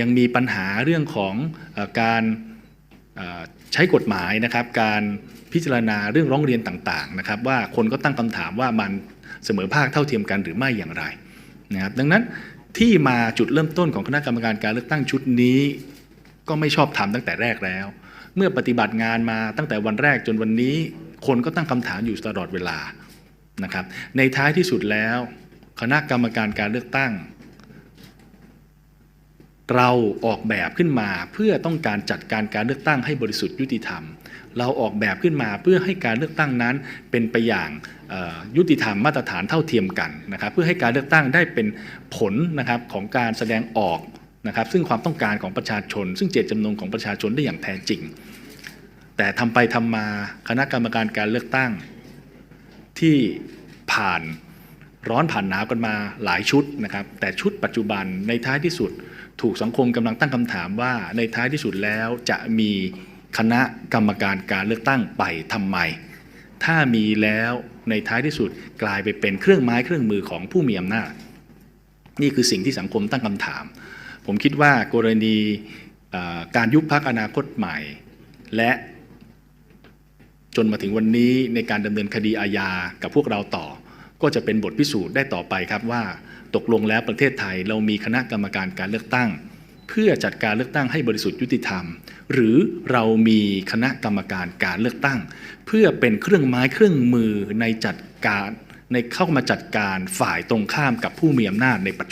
ยังมีปัญหาเรื่องของอการใช้กฎหมายนะครับ การพิจารณาเรื่องร้องเรียนต่างๆนะครับ ว่าคนก็ตั้งคำถามว่ามันเสมอภาคเท่าเทียมกันหรือไม่อย่างไรนะครับ ดังนั้นที่มาจุดเริ่มต้นของคณะกรรมการการเลือกตั้งชุดนี้ ก็ไม่ชอบทำตั้งแต่แรกแล้ว เมื่อปฏิบัติงานมาตั้งแต่วันแรกจนวันนี้ คนก็ตั้งคำถามอยู่ตลอดเวลานะครับ ในท้ายที่สุดแล้ว คณะกรรมการการเลือกตั้ง เราออกแบบขึ้นมาเพื่อต้องการจัดการการเลือกตั้งให้บริสุทธิ์ยุติธรรม เราออกแบบขึ้นมาเพื่อให้การเลือกตั้งนั้นเป็นไปอย่างยุติธรรมมาตรฐานเท่าเทียมกันนะครับเพื่อให้การเลือกตั้งได้เป็นผลนะครับของการแสดงออกนะครับซึ่งความต้องการของประชาชน ซึ่งเจตจำนงของประชาชนได้อย่างแท้จริง แต่ทำไปทำมาคณะกรรมการการเลือกตั้ง ที่ผ่านร้อนผ่านหนาวกันมาหลายชุดนะครับแต่ชุดปัจจุบันในท้ายที่สุด ถูกสังคมกำลังตั้งคำถามว่าในท้ายที่สุดแล้วจะมีคณะกรรมการการเลือกตั้งไปทำไม ถ้ามีแล้วในท้ายที่สุดกลายไปเป็นเครื่องไม้เครื่องมือของผู้มีอำนาจ นี่คือสิ่งที่สังคมตั้งคำถาม ผมคิดว่ากรณีการยุบพักอนาคตใหม่ และจนมาถึงวันนี้ในการดำเนินคดีอาญากับพวกเราต่อ ก็จะเป็นบทพิสูจน์ได้ต่อไปครับว่า ตกลงแล้วประเทศไทยเรามีคณะกรรมการการเลือกตั้ง เพื่อจัดการเลือกตั้งให้บริสุทธิ์ยุติธรรม หรือเรามีคณะกรรมการการเลือกตั้ง เพื่อเป็นเครื่องไม้เครื่องมือในจัดการในเข้ามาจัดการฝ่ายตรงข้ามกับผู้มีอำนาจในปัจจุบัน